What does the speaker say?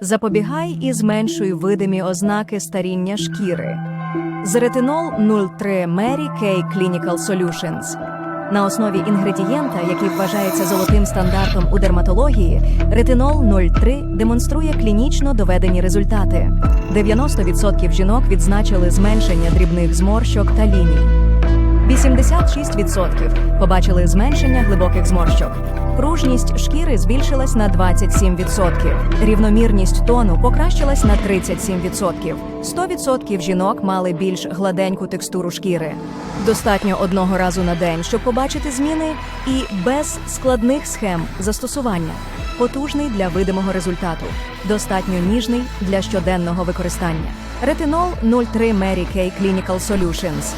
Запобігай і зменшуй видимі ознаки старіння шкіри. Зретинол 03 Mary Kay Clinical Solutions. На основі інгредієнта, який вважається золотим стандартом у дерматології, ретинол 03 демонструє клінічно доведені результати. 90% жінок відзначили зменшення дрібних зморщок та ліній. 86% побачили зменшення глибоких зморщок. Пружність шкіри збільшилась на 27%. Рівномірність тону покращилась на 37%. 100% жінок мали більш гладеньку текстуру шкіри. Достатньо одного разу на день, щоб побачити зміни, і без складних схем застосування. Потужний для видимого результату, достатньо ніжний для щоденного використання. Ретинол 03 Mary Kay Clinical Solutions